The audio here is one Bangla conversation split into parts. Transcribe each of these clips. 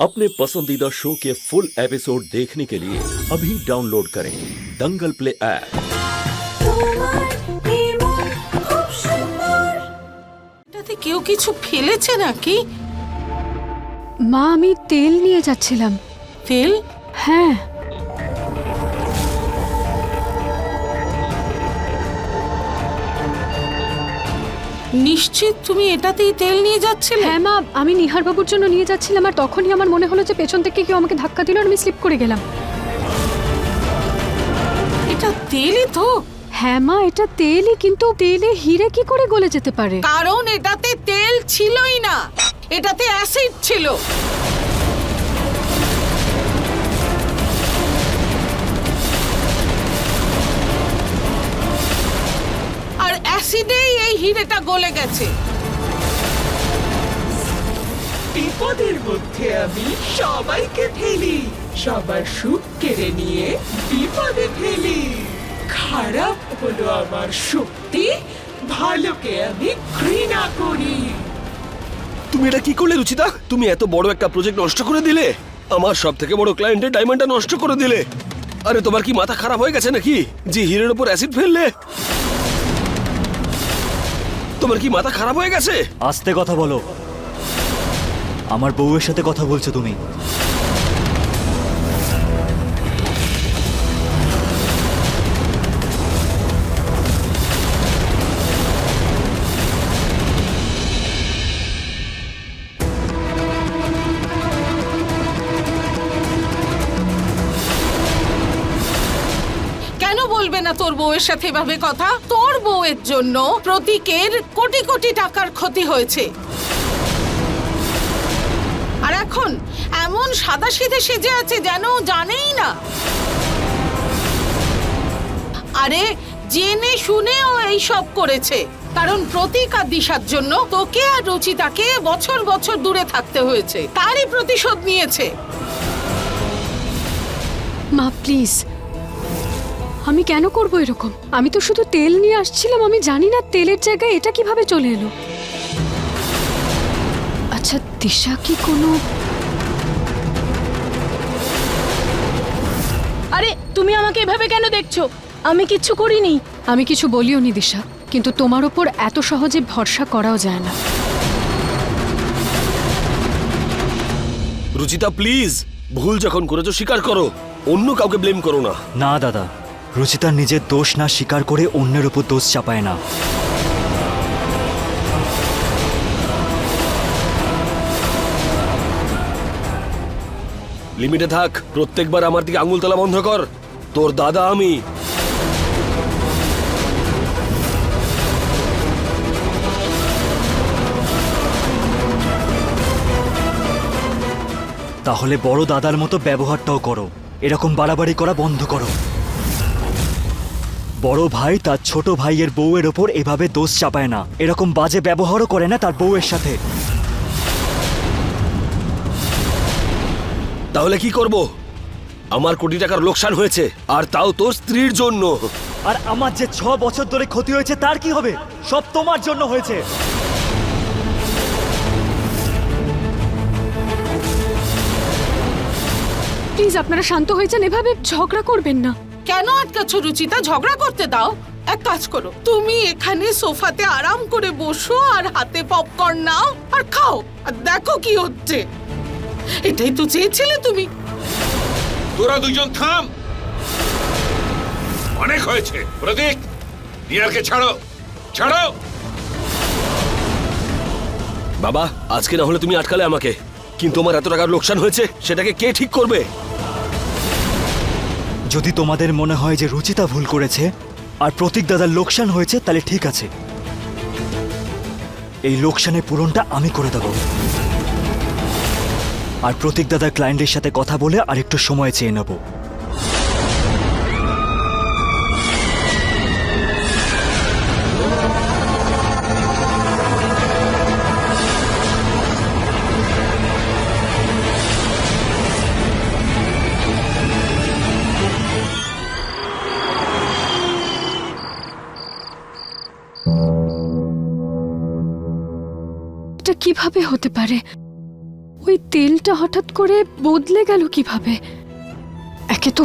अपने पसंदीदा शो के फुल एपिसोड देखने के लिए अभी डाउनलोड करें दंगल प्ले ऐप তোমার নির্মল খুব সুন্দর এটাতে কেউ কিছু ফেলেছে নাকি মা আমি তেল নিয়ে যাচ্ছিলাম তেল হ্যাঁ নিশ্চিত তুমি এটাতেই তেল নিয়ে যাচ্ছিলে? হ্যাঁ মা আমি নিহার বাবুর জন্য নিয়ে যাচ্ছিলাম আর তখনই আমার মনে হলো যে পেছন থেকে কেউ আমাকে ধাক্কা দিল আর আমি স্লিপ করে গেলাম। এটা তেলই তো। হ্যাঁ মা এটা তেলই কিন্তু তেলে হিরে কি করে গলে যেতে পারে? কারণ এটাতে তেল ছিলই না। এটাতে অ্যাসিড ছিল। অ্যাসিডেই এই হিরেটা গলে গেছে। বিপদের মধ্যে আমি সবাইকে ফেলি সবার সুখ কেড়ে নিয়ে বিপদে ফেলি। খারাপ হলো আমার শক্তি ভালোকে আমি ঘৃণা করি। তুমি এটা কি করলে রুচিতা? তুমি এত বড় একটা প্রজেক্ট নষ্ট করে দিলে? আমার সব থেকে বড় ক্লায়েন্টের ডায়মন্ডটা নষ্ট করে দিলে। আরে তোমার কি মাথা খারাপ হয়ে গেছে নাকি? যে হিরের উপর অ্যাসিড ফেললে? তোমার কি মাথা খারাপ হয়ে গেছে? আস্তে কথা বলো। আমার বউয়ের সাথে কথা বলছো তুমি। তোর বউয়ের সাথে এভাবে কথা? তোর বউয়ের জন্য প্রতীকের কোটি কোটি টাকার ক্ষতি হয়েছে। আর এখন এমন সাদা সিধে সেজে আছে যেন জানেই না। আরে, জেনে শুনেও এই সব করেছে। কারণ প্রতীক আর দিশার জন্য তোকে আর রুচিতাকে বছর বছর দূরে থাকতে হয়েছে। তারই প্রতিশোধ নিয়েছে। মা, প্লিজ আমি কেন করব এরকম? আমি তো শুধু তেল নিয়ে আসছিলাম আমি জানি না তেলের জায়গায় এটা কীভাবে চলে এলো। আচ্ছা দিশা কি কোনো আরে তুমি আমাকে এভাবে কেন দেখছ? আমি কিচ্ছু করিনি। আমি কিছু বলিও নি দিশা কিন্তু তোমার ওপর এত সহজে ভরসা করাও যায় না। রুচিতা প্লিজ ভুল যখন করেছ স্বীকার করো। অন্য কাউকে ব্লেম করো না। না দাদা। রুচিতার নিজের দোষ না স্বীকার করে অন্যের উপর দোষ চাপায় না। লিমিটে থাক প্রত্যেকবার আমার দিকে আঙুল তোলা বন্ধ কর। তোর দাদা আমি। তাহলে বড় দাদার মতো ব্যবহারটাও করো। এরকম বাড়াবাড়ি করা বন্ধ করো। বড় ভাই তার ছোট ভাইয়ের বউয়ের ওপর এভাবে দোষ চাপায় না। এরকম বাজে ব্যবহারও করে না তার বউয়ের সাথে। তাহলে কি করব? আমার কোটি টাকার লোকসান হয়েছে আর তাও তোর স্ত্রীর জন্য। আর আমার যে ছ বছর ধরে ক্ষতি হয়েছে তার কি হবে? সব তোমার জন্য হয়েছে। প্লিজ আপনারা শান্ত হয়েছেন এভাবে ঝগড়া করবেন না। কেন আটকাচ্ছ রুচিতা? ঝগড়া করতে দাও। এক কাজ করো তুমি এখানে সোফাতে আরাম করে বসো আর হাতে পপকর্ন নাও আর খাও। আর দেখো কি হচ্ছে। এটাই তো চেয়েছিলে তুমি। তোরা দুজন থাম। অনেক হয়েছে। প্রদীপ নিয়ারকে ছাড়ো। ছাড়ো। বাবা আজকে না হলে তুমি আটকালে আমাকে। কিন্তু আমার এত টাকার লোকসান হয়েছে সেটাকে কে ঠিক করবে? যদি তোমাদের মনে হয় যে রুচিতা ভুল করেছে আর প্রতীক দাদার লোকসান হয়েছে, তাহলে ঠিক আছে। এই লোকসানের পূরণটা আমি করে দেব। আর প্রতীক দাদার ক্লায়েন্টের সাথে কথা বলে আর একটু সময় চেয়ে নেব। কীভাবে হতে পারে? ওই তেলটা হঠাৎ করে বদলে গেল কীভাবে? একে তো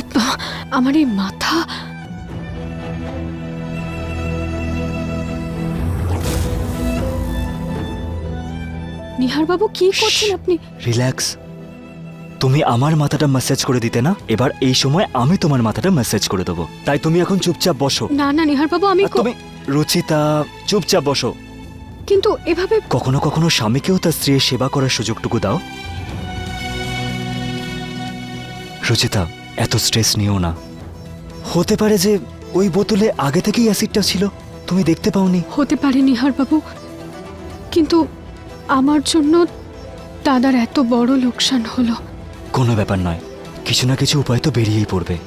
আমার এই মাথা। নিহার বাবু, কি করছেন আপনি রিল্যাক্স তুমি আমার মাথাটা ম্যাসেজ করে দিতে না এবার এই সময় আমি তোমার মাথাটা ম্যাসেজ করে দেবো তাই তুমি এখন চুপচাপ বসো না না নিহার বাবু আমি তুমি রুচিতা চুপচাপ বসো কিন্তু এভাবে কখনো কখনো স্বামীকেও তার স্ত্রীর সেবা করার সুযোগটুকু দাও। রুচিতা এত স্ট্রেস নিও না। হতে পারে যে ওই বোতলে আগে থেকেই অ্যাসিডটা ছিল তুমি দেখতে পাওনি। হতে পারে নিহার বাবু কিন্তু আমার জন্য দাদার এত বড় লোকসান হলো। কোনো ব্যাপার নয় কিছু না কিছু উপায় তো বেরিয়েই পড়বে।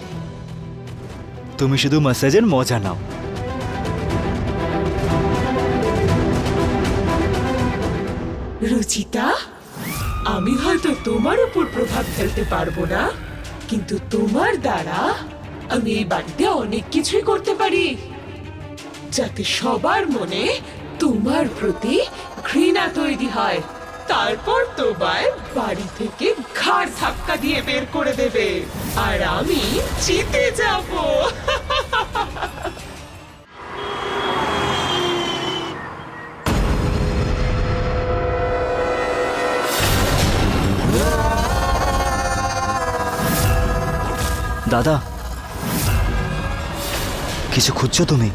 তুমি শুধু ম্যাসাজের মজা নাও। রুচিতা, আমি হয়তো তোমার উপর প্রভাব ফেলতে পারব না, কিন্তু তোমার দ্বারা আমি এই বাড়িতে অনেক কিছুই করতে পারি, যাতে সবার মনে তোমার প্রতি ঘৃণা তৈরি হয়। তারপর তোমায় বাড়ি থেকে ঘাড় ধাক্কা দিয়ে বের করে দেবে, আর আমি জিতে যাব। দাদা। কিছু খুঁজছো তুমি?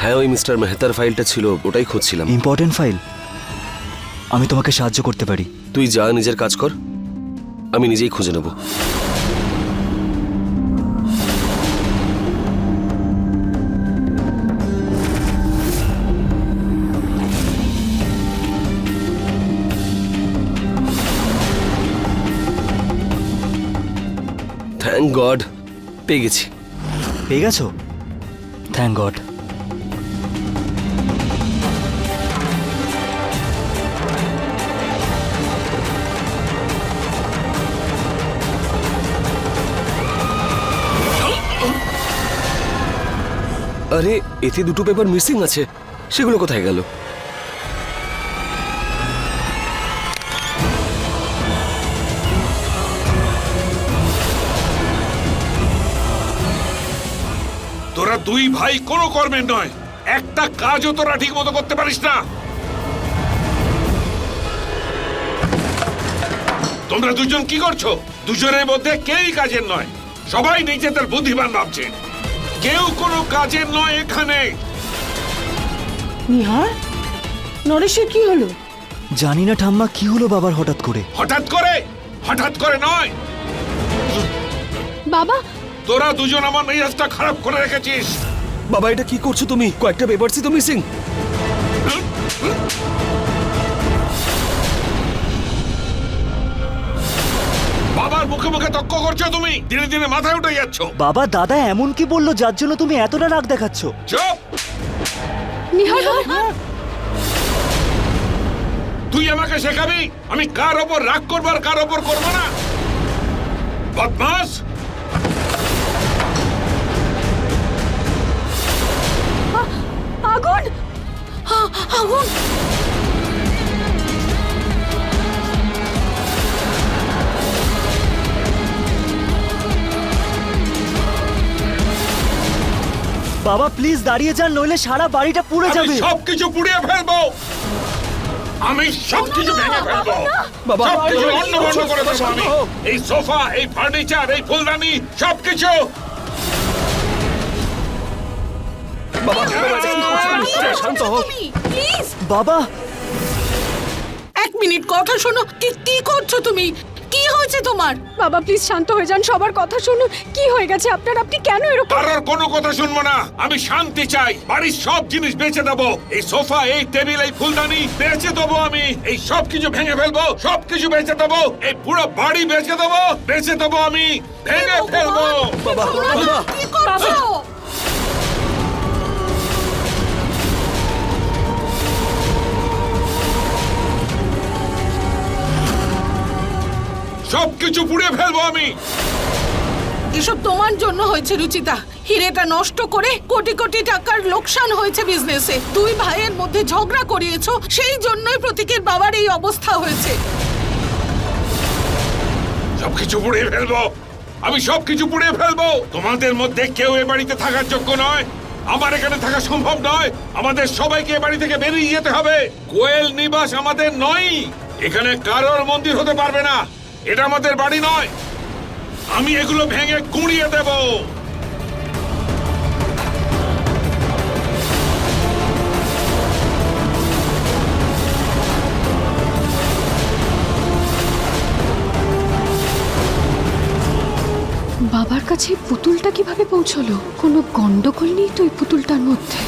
হ্যাঁ ওই মিস্টার মেহতার ফাইলটা ছিল ওটাই খুঁজছিলাম। Important file. আমি তোমাকে সাহায্য করতে পারি। তুই যা নিজের কাজ কর। আমি নিজেই খুঁজে নেব। থ্যাংক গড পেয়ে গেছি। পেয়ে গেছো? থ্যাংক গড আরে এতে দুটো পেপার মিসিং আছে। সেগুলো কোথায় গেল? তোরা দুই ভাই কোনো কর্মের নয়। একটা কাজও তোরা ঠিক মতো করতে পারিস না। তোমরা দুজন কি করছ? দুজনের মধ্যে কেউই কাজের নয়? সবাই নিজেদের বুদ্ধিমান ভাবছে। কেউ কোনো কাজের নয় এখানে। নিহার নরেশের কি হলো? জানি না ঠাম্মা কি হলো বাবার হঠাৎ করে? হঠাৎ করে? হঠাৎ করে নয়। বাবা তোরা দুজন আমার মেজাজটা খারাপ করে রেখেছিস। বাবা এটা কি করছ তুমি? কয়েকটা পেপারসই তো মিসিং বাবার মুখে মুখে তক্ক করছ তুমি? দিনে দিনে মাথায় উঠে যাচ্ছ। বাবা দাদা এমন কি বলল যার জন্য তুমি এতটা রাগ দেখাচ্ছ? চুপ! নিহার তুই আমাকে শেখাবি? আমি কার ওপর রাগ করব আর কার ওপর করব না? বদমাস আগুন বাবা প্লিজ দাঁড়িয়ে যান নইলে সারা বাড়িটা পুড়ে যাবে সবকিছু পুড়িয়ে ফেলব আমি সবকিছু ভেঙে ফেলব বাবা, সবকিছু অন্য বন্ধ করে দেবো আমি এই সোফা এই ফার্নিচার এই ফুলদানি সবকিছু বাবা? শান্ত হও প্লিজ বাবা! এক মিনিট কথা শোনো। কি কি করছ তুমি? কি হয়েছে তোমার? বাবা প্লিজ শান্ত হয়ে যান সবার কথা শুনুন। কি হয়ে গেছে আপনার? আপনি কেন এরকম কারোর কোনো কথা শুনব না। আমি শান্তি চাই। বাড়ির সব জিনিস বেচে দেবো। এই সোফা এই টেবিল এই ফুলদানি বেচে দেবো আমি। এই সব কিছু ভেঙে ফেলব। সব কিছু বেচে দেবো। এই পুরো বাড়ি বেচে দেবো। বেচে দেবো আমি। ভেঙে ফেলব। বাবা বাবা। কি করছ? সবকিছু পুড়িয়ে ফেলব আমি। এসব তোমার জন্য হয়েছে রুচিতা। হিরেটা নষ্ট করে কোটি কোটি টাকার লোকসান হয়েছে বিজনেসে। দুই ভাইয়ের মধ্যে ঝগড়া করিয়েছো সেই জন্যই প্রতীকের বাবার এই অবস্থা হয়েছে। সবকিছু পুড়িয়ে ফেলব। আমি সবকিছু পুড়িয়ে ফেলব। তোমাদের মধ্যে কেউ এ বাড়িতে থাকার যোগ্য নয়। আমার এখানে থাকা সম্ভব নয়। আমাদের সবাইকে এ বাড়ি থেকে বেরিয়ে যেতে হবে। কোয়েল নিবাস আমাদের নয়। এখানে কারোর মন্দির হতে পারবে না। এটা আমাদের বাড়ি নয়। আমি এগুলো ভেঙে কুড়িয়ে দেবো। বাবার কাছে পুতুলটা কীভাবে পৌঁছলো? কোনো গন্ডগোল নেই তো এই পুতুলটার মধ্যে?